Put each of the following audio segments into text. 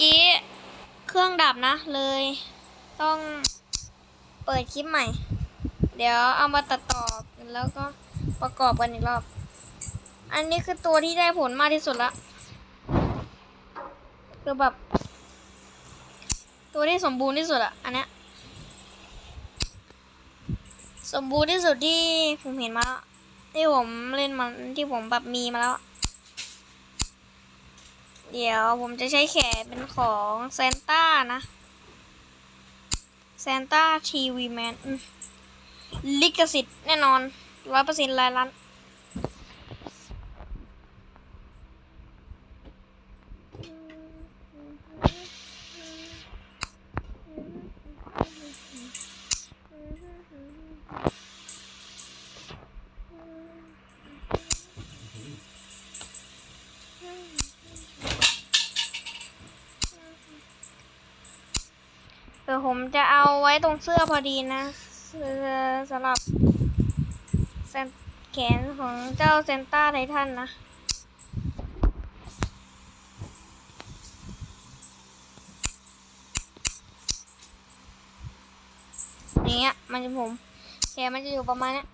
กี้เครื่องดับนะเลย ต้องเปิดคลิปใหม่ เดี๋ยวเอามาตัดต่อแล้วก็ประกอบกันอีกรอบ อันนี้คือตัวที่ได้ผลมากที่สุดละคือแบบ ตัวที่สมบูรณ์ที่สุดอะอันเนี้ยสมบูรณ์ที่สุดที่ผมเห็นมาแล้วที่ผมเล่นมันที่ผมแบบมีมาแล้ว เดี๋ยวผมจะใช้แขนเป็นของเซนต้านะเซนต้าทีวีแมนลิขสิทธิ์แน่นอนร้อยเปอร์เซ็นต์ลายล้าน ผมจะเอาไว้ตรงเสื้อพอดีนะสำหรับแขนของเจ้าเซนต้าไททันนะอย่างเนี้ยมันจะผมแขนมันจะอยู่ประมาณเนี้ย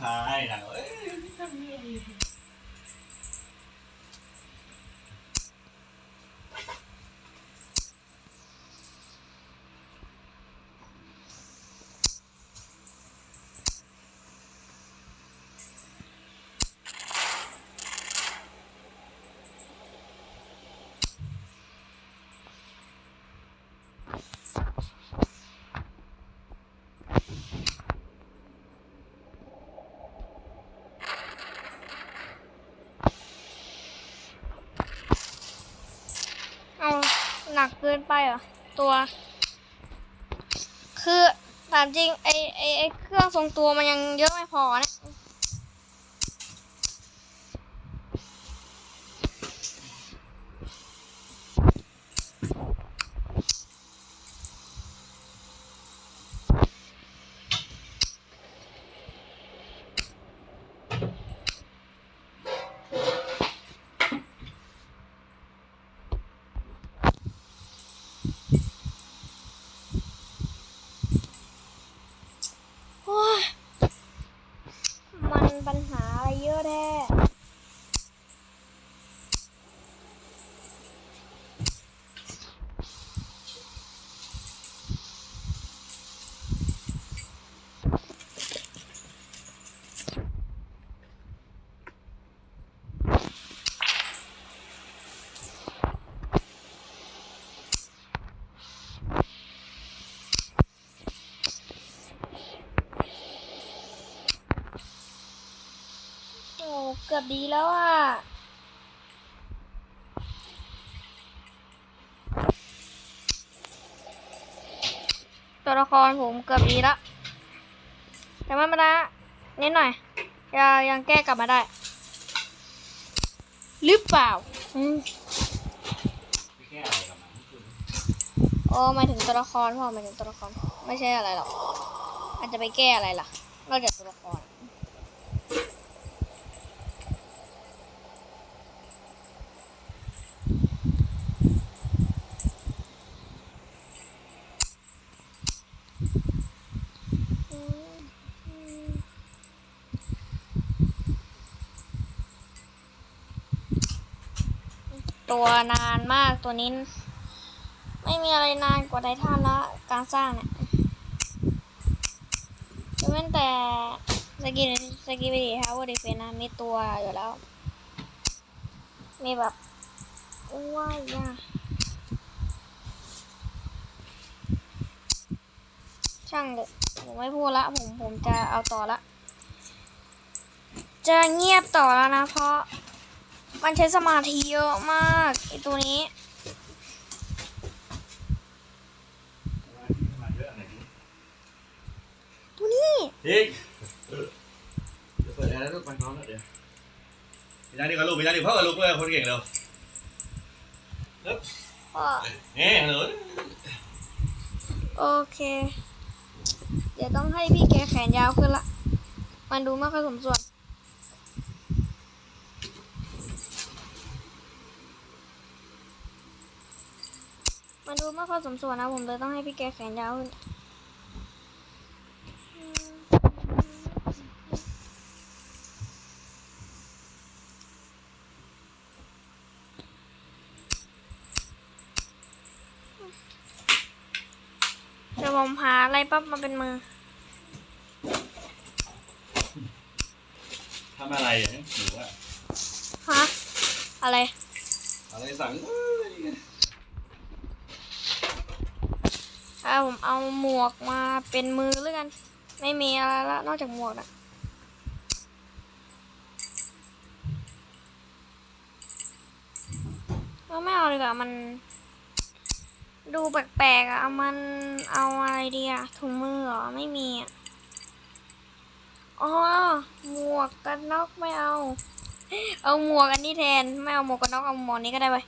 ใช่หนังเอ้ย เอาห นักเกินไปเหรอตัว คือถามจริงไอไอไอเครื่องทรงตัวมันยังเยอะไม่พอนะ โอ้ยมันปัญหาอะไรเยอะแท้โอ้ เกือบดีแล้วอะตัวละครผมเกือบดีแล้วแต่ไม่เป็นไรนะนิดหน่อยยังยังแก้กลับมาได้ หรือเปล่าอืมพี่แค่อะไรกับมันโอ้หมายถึงตัวละครพ่อหมายถึงตัวละคร ไม่ใช่อะไรหรอกอาจจะไปแก้อะไรล่ะนอกจากตัวละคร ตัวนานมากตัวนี้ ไม่มีอะไรนานกว่าไททันละการสร้างเนี่ยยกเว้นแต่สกินสกิบิดี้าวเวอร์ดีเฟนนะมีตัวอยู่แล้ว มีแบบว้ายยาช่างเถอะผมไม่พูดละผมผมจะเอาต่อละ จะเงียบต่อแล้วนะเพราะ มันใช้สมาธิเยอะมากไอตัวนี้มาเยอะหน่อยดิตัวนี้เฮ้ยเดี๋ยวเปิดแอร์แล้วลูกไปพร้อมแล้วเดี๋ยวพี่นาดีกับลูกพี่นาดีพ่อกับลูกเพื่อนคนเก่งเร็วพ่อเนี่ยหนูโอเค เดี๋ยวต้องให้พี่แกแขนยาวขึ้นละ มันดูไม่ค่อยสมส่วน มันดูไม่ค่อยสมส่วนนะผมเลยต้องให้พี่แกแขนยาวขึ้นเดี๋ยวผมหาอะไรปั๊บมาเป็นมือ ทำอะไรอะหนูว่าฮะ อะไร อะไรสั่ง อ่าผมเอาหมวกมาเป็นมือแล้วกัน ไม่มีอะไรละนอกจากหมวกอะก็ไม่เอาเลยอะมัน ดูแปลกๆอะเอามันเอาอะไรดีอะถุงมือเหรอไม่มีอะอ๋อหมวกกันน็อกไม่เอา เอาหมวกอันนี้แทน ไม่เอาหมวกกันน็อกเอาหมวกนี้ก็ได้ไป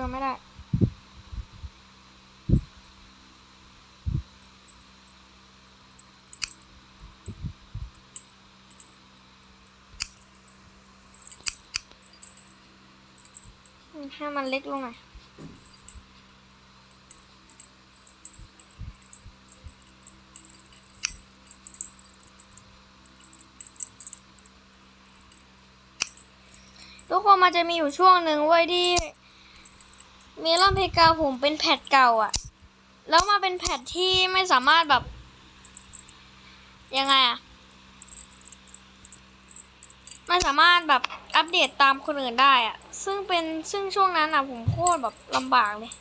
เออไม่ได้ให้มันเล็กลงหน่อยทุกคนมันจะมีอยู่ช่วงหนึ่งเว้ยที่ เมลอนเพกาผมเป็นแพทเก่าอะแล้วมาเป็นแพทที่ไม่สามารถแบบ ยังไงอะไม่สามารถแบบอัปเดตตามคนอื่นได้อะซึ่งเป็นซึ่งช่วงนั้นอะผมโคตรแบบลำบากเลย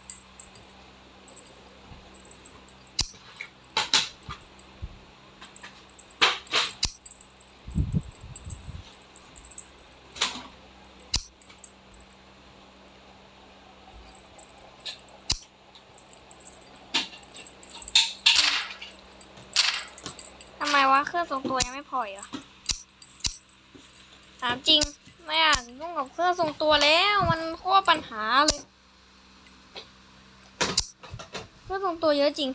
ทำไมวะเครื่อง ทรงตัวยังไม่พออีกเหรอถามจริงไม่อยากยุ่งกับเครื่องทรงตัวแล้วมันโคตรปัญหาเลยเครื่องทรงตัวเยอะจริง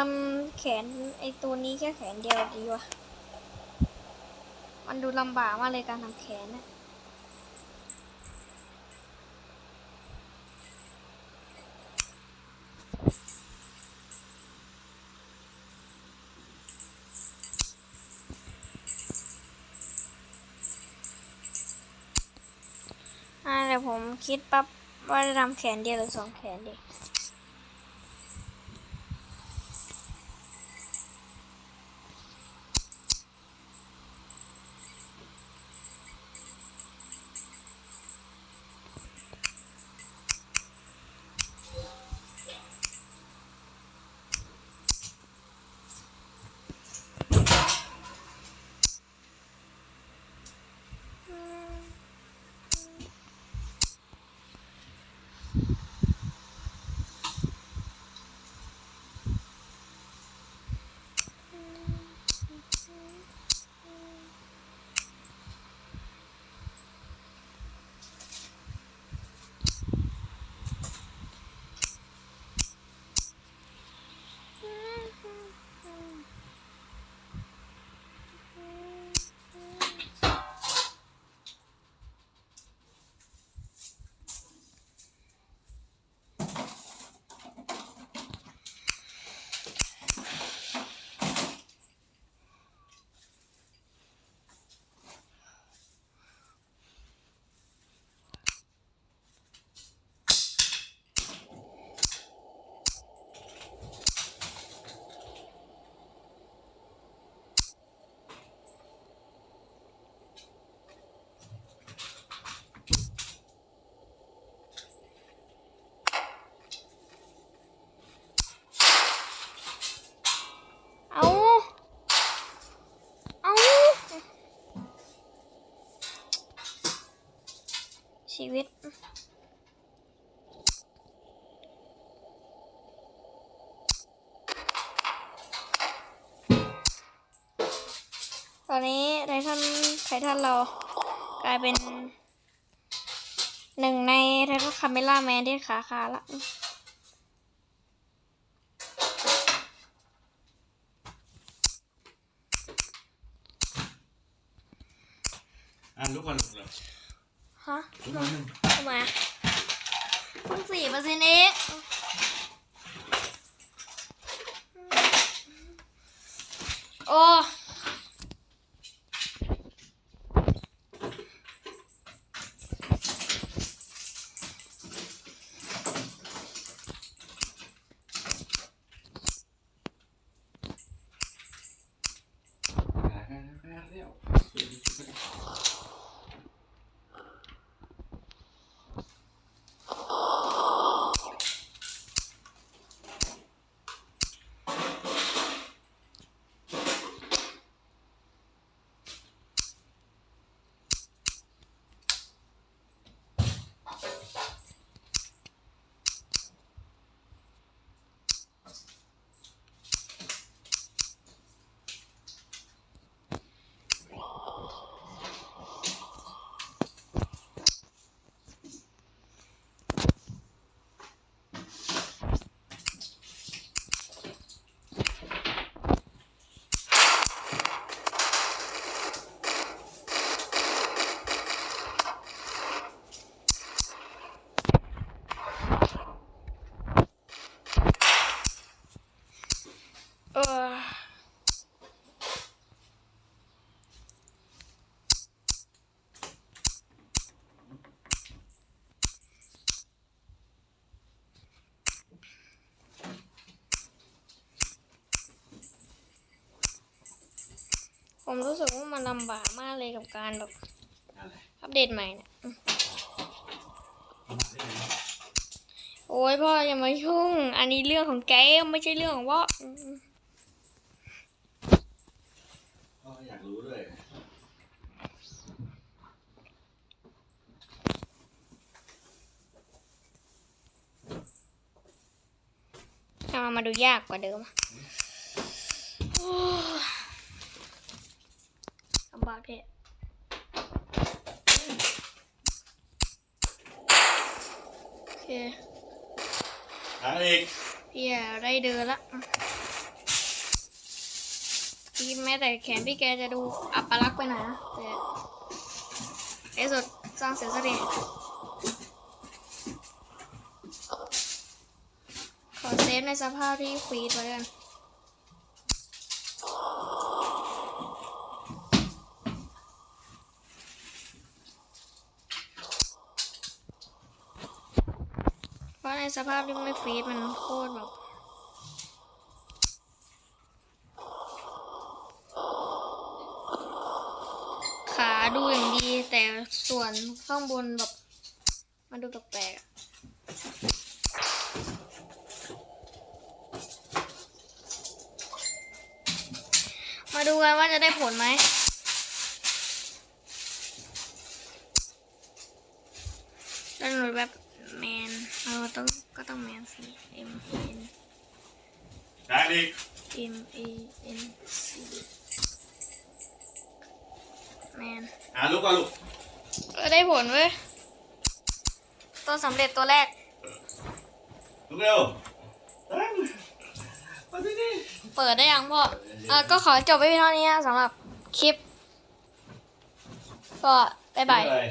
ทำแขนไอตัวนี้แค่แขนเดียวดีวะ มันดูลำบากมากเลยการทำแขนนะอ่าเดี๋ยวผมคิดปั๊บว่าจะทำแขนเดียวหรือสองแขนดี ชีวิต ตอนนี้ไททันไททันเรากลายเป็นหนึ่งในไททันคาเมล่าแมนที่ขาขาละอ่านทุกคนเร็ว ฮะทุกคนทำไมอะเพิ่งสี่เปอร์เซ็นต์เองโอ้เออ ผมรู้สึกว่ามันลำบากมากเลยกับการแบบอะไรอัปเดตใหม่เนี่ยโอ้ยพ่ออย่ามายุ่ง อันนี้เรื่องของแกไม่ใช่เรื่องของพ่ออืมพ่ออยากรู้ด้วยทำไมมาดูยากกว่าเดิมอะโอ้ยลำ บากแท้โอเคอ่านอีกพี่อะได้เดินละพี่แม้แต่แขนพี่แกจะดูอัปลักษณ์ไปหน่อยนะแต่ในสุดสร้างเสร็จสักทีขอเซฟในสภาพที่ฟรีดไว้กันเพราะใน สภาพที่ไม่ฟรีดมันโคตรแบบขาดูอย่างดีแต่ส่วนข้างบนแบบมันดูแปลกๆมาดูกันว่าจะได้ผลไหมแล้วหนูแบบแมนเราต้อง ต้องแมนสิ M N อ่านอีก M A N C แมนอ่านลูกก่อนลูกเออได้ผลเว้ย ตัวสำเร็จตัวแรกลูกเร็วเอ้ยมาที่นี่เปิดได้ยังพ่อเออก็ขอจบไปเพียงเท่านี้นะสำหรับคลิป ก็บ๊ายบายเลย